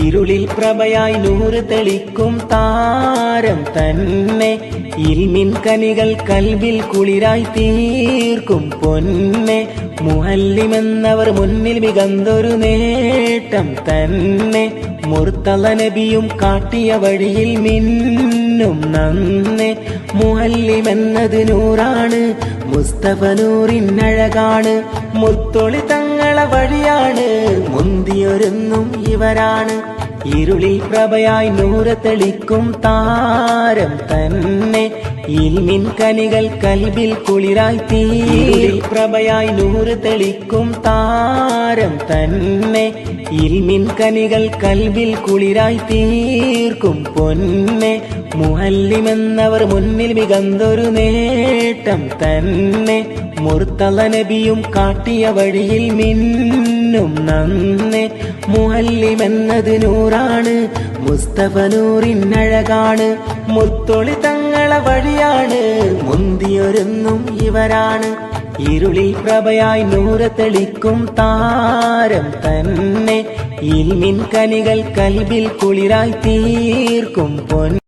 ഇരുളിൽ പ്രഭയായി നൂറ് തെളിക്കും താരം തന്നെ. ഇൽമിൻ കനികൾ കൽവിൽ കുളിരായി തീർക്കും പൊന്നെ. മുഹല്ലിമെന്നവർ മുന്നിൽ മികന്തൊരു നേട്ടം തന്നെ. മുർത്തല നബിയും കാട്ടിയ വഴിയിൽ മിന്നും നന്നെ. മുഹല്ലിമെന്നത് നൂറാണ് മുസ്തഫ നൂറിനഴകാണ്. മുത്തൊളി തങ്ങളെ വഴിയാണ് മുന്തിയൊരുന്നും ഇവരാണ്. ഇരുളിൽ പ്രഭയായി നൂറ് തെളിക്കും താരം തന്നെ. ഇൽമിൻ കനികൾ കൽവിൽ കുളിരായി തീരിൽ പ്രഭയായി നൂറ് തെളിക്കും താരം തന്നെ. ഇൽമിൻ കനികൾ കൽവിൽ കുളിരായി തീർക്കും പൊന്നെ. മുഹല്ലിമെന്നവർ മുന്നിൽ മികന്തൊരു നേട്ടം തന്നെ. മുർത്തല നബിയും കാട്ടിയ വഴിയിൽ മിന്നും നന്നെ. മുഹല്ലിമെന്നത് നൂറാണ് മുസ്തഫ നൂറിനഴകാണ് മുത്തൊളി തങ്ങളെ വഴിയാണ് മുന്തിയൊരുന്നും ഇവരാണ്. ഇരുളിൽ പ്രഭയായി നൂറ് തെളിക്കും താരം തന്നെ. ഇൽമിൻ കനികൾ കൽബിൽ കുളിരായി തീർക്കും പൊൻ